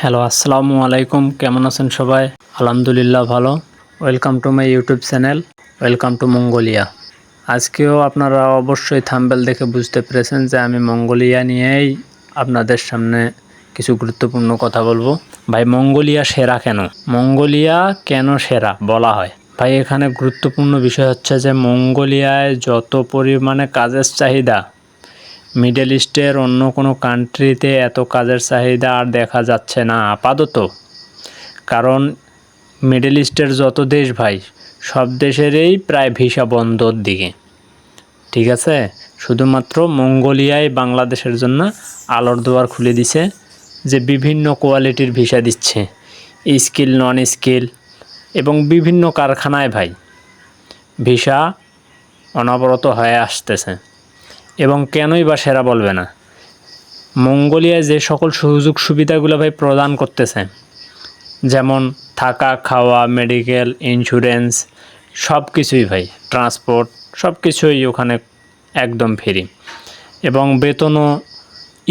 Hello, আসসালামু আলাইকুম। কেমন আছেন সবাই? আলহামদুলিল্লাহ ভালো। Welcome to my YouTube channel welcome to Mongolia আজকেও আপনারা অবশ্যই থাম্বেল দেখে বুঝতে পেরেছেন যে আমি মঙ্গোলিয়া নিয়েই আপনাদের সামনে কিছু গুরুত্বপূর্ণ কথা বলব। ভাই, মঙ্গোলিয়া সেরা কেন? মঙ্গোলিয়া কেন সেরা বলা হয়? ভাই, এখানে গুরুত্বপূর্ণ বিষয় হচ্ছে যে মঙ্গোলিয়ায় যত পরিমাণে কাজের চাহিদা মিডল ইস্টের অন্য কোনো কান্ট্রিতে এত কাজের চাহিদা আর দেখা যাচ্ছে না, আপাতত। কারণ মিডল ইস্টের যত দেশ ভাই, সব দেশেরই প্রায় ভিসা বন্ধর দিকে। ঠিক আছে? শুধুমাত্র মঙ্গোলিয়ায় বাংলাদেশের জন্য আলোর দুয়ার খুলে দিছে যে বিভিন্ন কোয়ালিটির ভিসা দিচ্ছে, স্কিল নন স্কিল এবং বিভিন্ন কারখানায় ভাই। ভিসা অনবরত হয়ে আসতেছে। এবং কেনই বা সেরা বলবে না। মঙ্গোলিয়ায় যে সকল সুযোগ সুবিধাগুলো ভাই প্রদান করতেছে, যেমন থাকা, খাওয়া মেডিকেল ইন্স্যুরেন্স সব কিছুই ভাই ট্রান্সপোর্ট সব কিছুই ওখানে একদম ফ্রি এবং বেতনও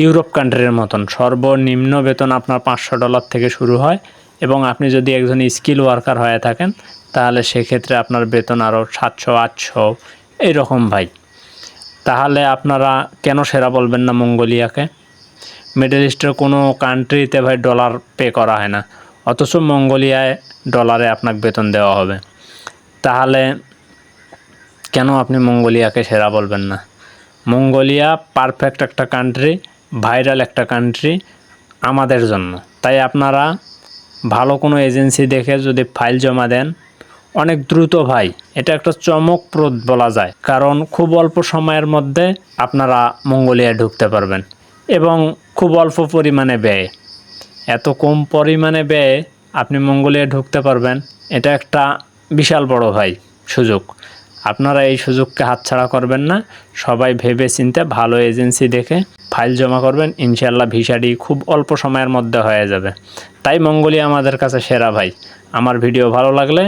ইউরোপ কান্ট্রির মতন, সর্বনিম্ন বেতন আপনার পাঁচশো ডলার থেকে শুরু হয়। এবং আপনি যদি একজন স্কিল ওয়ার্কার হয়ে থাকেন, তাহলে সেক্ষেত্রে আপনার বেতন আরও সাতশো, আটশো, এইরকম ভাই। তাহলে আপনারা কেন সেরা বলবেন না মঙ্গোলিয়াকে? মিডল ইস্টের কোনো কান্ট্রিতে ভাই ডলার পে করা হয় না। অথচ মঙ্গোলিয়ায় ডলারে আপনাকে বেতন দেওয়া হবে। তাহলে কেন আপনি মঙ্গোলিয়াকে সেরা বলবেন না? মঙ্গোলিয়া পারফেক্ট একটা কান্ট্রি ভাইরাল একটা কান্ট্রি আমাদের জন্য। তাই আপনারা ভালো কোনো এজেন্সি দেখে যদি ফাইল জমা দেন অনেক দ্রুত ভাই। এটা একটা চমকপ্রদ বলা যায়। কারণ খুব অল্প সময়ের মধ্যে আপনারা মঙ্গোলিয়ায় ঢুকতে পারবেন। এবং খুব অল্প পরিমাণে ব্যয়। এত কম পরিমাণে ব্যয়ে আপনি মঙ্গোলিয়া ঢুকতে পারবেন, এটা একটা বিশাল বড় ভাই সুযোগ। আপনারা এই সুযোগকে হাতছাড়া করবেন না। সবাই ভেবে চিনতে ভালো এজেন্সি দেখে ফাইল জমা করবেন। ইনশাল্লাহ ভিসাটি খুব অল্প সময়ের মধ্যে হয়ে যাবে। তাই মঙ্গোলিয়া আমাদের কাছে সেরা ভাই। আমার ভিডিও ভালো লাগলে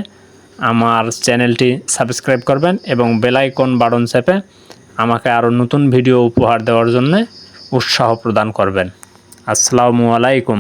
আমার চ্যানেলটি সাবস্ক্রাইব করবেন এবং বেলাইকন বাটন চেপে আমাকে আরও নতুন ভিডিও উপহার দেওয়ার জন্যে উৎসাহ প্রদান করবেন। আসসালামু আলাইকুম।